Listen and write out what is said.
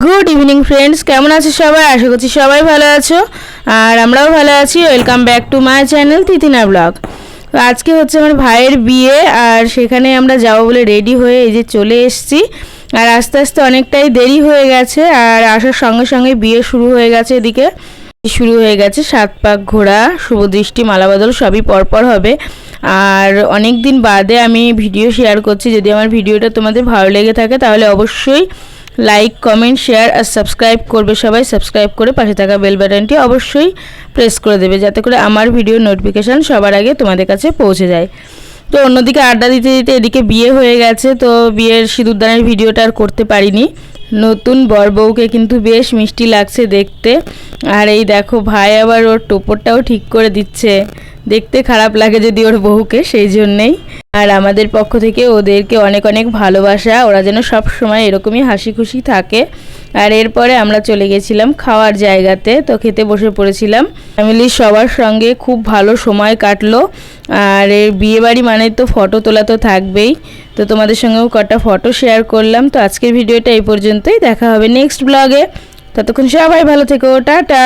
Good evening friends কেমন আছো সবাই? আশা করছি সবাই ভালো আছো। আর আমরাও ভালো আছি। Welcome back to my channel তিতিনা vlog তো আজকে হচ্ছে আমার ভাইয়ের বিয়ে, আর সেখানে আমরা যাব বলে রেডি হয়ে এই যে চলে এসেছি। আর আস্তে আস্তে অনেকটাই দেরি হয়ে গেছে, আর আসার সঙ্গে সঙ্গে বিয়ে শুরু হয়ে গেছে এদিকে। শুরু হয়ে গেছে, সাত পাক ঘোরা শুভ দৃষ্টি, মালাবদল, সবই পরপর হবে। আর অনেক দিন বাদে আমি ভিডিও শেয়ার করছি। যদি আমার ভিডিওটা তোমাদের ভালো লেগে থাকে, তাহলে অবশ্যই লাইক কমেন্ট শেয়ার আর সাবস্ক্রাইব করবে সবাই। সাবস্ক্রাইব করে পাশে থাকা বেল বাটনটি অবশ্যই প্রেস করে দেবে যাতে করে আমার ভিডিও নোটিফিকেশান সবার আগে তোমাদের কাছে পৌঁছে যায়। তো অন্যদিকে আড্ডা দিতে দিতে এদিকে বিয়ে হয়ে গেছে, তো বিয়ের সিঁদুরদানের ভিডিওটা আর করতে পারিনি। নতুন বর বউকে কিন্তু বেশ মিষ্টি লাগছে দেখতে। আর এই দেখো ভাই আবার ওর টোপরটাও ঠিক করে দিচ্ছে। দেখতে খারাপ লাগে যদি ওর বউকে, সেই জন্যেই। আর আমাদের পক্ষ থেকে ওদেরকে অনেক অনেক ভালোবাসা, ওরা যেন সব সময় এরকমই হাসি খুশি থাকে। আর এরপরে আমরা চলে গেছিলাম খাওয়ার জায়গাতে, তো খেতে বসে পড়েছিলাম। ফ্যামিলির সবার সঙ্গে খুব ভালো সময় কাটলো। আর এর বিয়েবাড়ি মানে তো ফটো তোলা তো থাকবেই। তো তোমাদের সঙ্গেও কটা ফটো শেয়ার করলাম। তো আজকের ভিডিওটা এই পর্যন্তই। দেখা হবে নেক্সট ব্লগে। ততক্ষণ সবাই ভালো থেকো। টাটা!